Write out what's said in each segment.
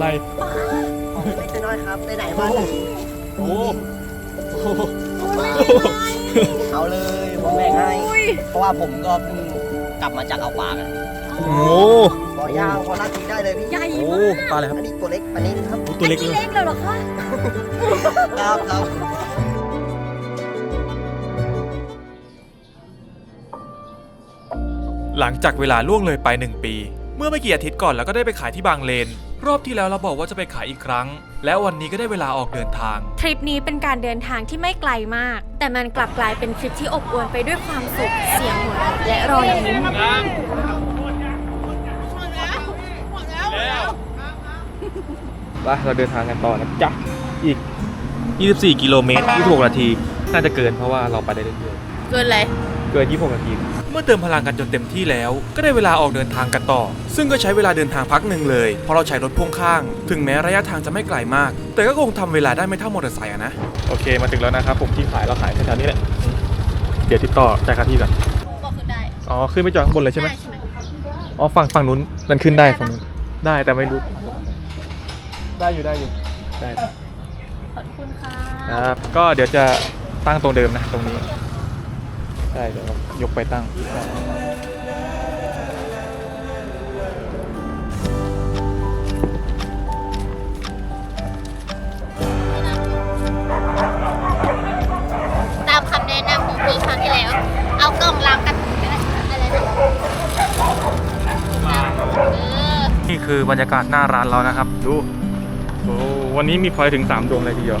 อะไรของเล็กๆน้อยๆครับ ไปไหนมาไหนโอ้โหเอาเลยผมแบ่งให้ เพราะว่าผมก็เพิ่งกลับมาจากเอาปลากันโอ้โหขอย่างพอลาดทีได้เลยพี่ใหญ่โอ้มากปลาอะไรครับอันนี้ตัวเล็กอันนี้ครับตัวเล็กอันเลนี้ยเล็กเลยเหรอคะครับครับหลังจากเวลาล่วงเลยไป 1 ปี เมื่อไม่กี่อาทิตย์ก่อนเราก็ได้ไปขายที่บางเลน รอบที่แล้วเราบอกว่าจะไปขายอีกครั้ง และวันนี้ก็ได้เวลาออกเดินทาง ทริปนี้เป็นการเดินทางที่ไม่ไกลมาก แต่มันกลับกลายเป็นทริปที่อบอวลไปด้วยความสุข เสียงหัวเราะและรอยยิ้ม ไปเราเดินทางกันต่อนะจ๊ะ อีก 24 กิโลเมตร26นาที น่าจะเกินเพราะว่าเราไปได้เรื่อยเกินเลย ๆ เกิน26นาที เมื่อเติมพลังกันจนเต็มที่แล้ว ก็ได้เวลาออกเดินทางกันต่อ ซึ่งก็ใช้เวลาเดินทางพักหนึ่งเลย เพราะเราใช้รถพ่วงข้าง ถึงแม้ระยะทางจะไม่ไกลมาก แต่ก็คงทำเวลาได้ไม่เท่ามอเตอร์ไซค์อะนะ โอเค มาถึงแล้วนะครับผมที่ขายเราขายแถวๆนี้แหละ เดี๋ยวติดต่อจ่ายค่าที่ก่อนบอกขึ้นได้ อ๋อ ขึ้นไปจอดข้างบนเลยใช่ไหมใช่ไหมอ๋อ ฝั่งฝั่งนู้นมันขึ้นได้ฝั่งนู้น ได้แต่ไม่รู้ ได้อยู่ได้อยู่ ได้ ขอบคุณค่ะครับ ก็เดี๋ยวจะตั้งตรงเดิมนะตรงนี้ ได้เดี๋ยวเรายกไปตั้งตามคำแนะนำของพี่ครั้งที่แล้ว เอากล่องล้างกันก็ได้อะไรนะเออนี่คือบรรยากาศหน้าร้านเรานะครับ ดู โอ้วันนี้มีพลอยถึง 3 ดวงเลยทีเดียว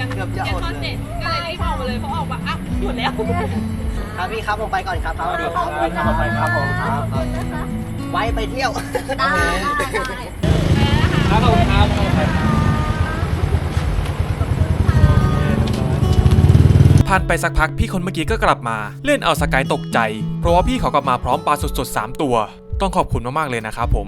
ยังเกือบจะอดเลยก็เลยรีบออกมาเลยเพราะออกมาอะหมดแล้ว ครับพี่ครับผมไปก่อนครับครับสวัสดีครับครับไปครับผมครับไว้ไปเที่ยวครับผมครับ ผ่านไปสักพักพี่คนเมื่อกี้ก็กลับมา เล่นเอาสกายตกใจ เพราะว่าพี่เขากลับมาพร้อมปลาสดๆ 3 ตัว ต้องขอบคุณมากๆเลยนะครับผม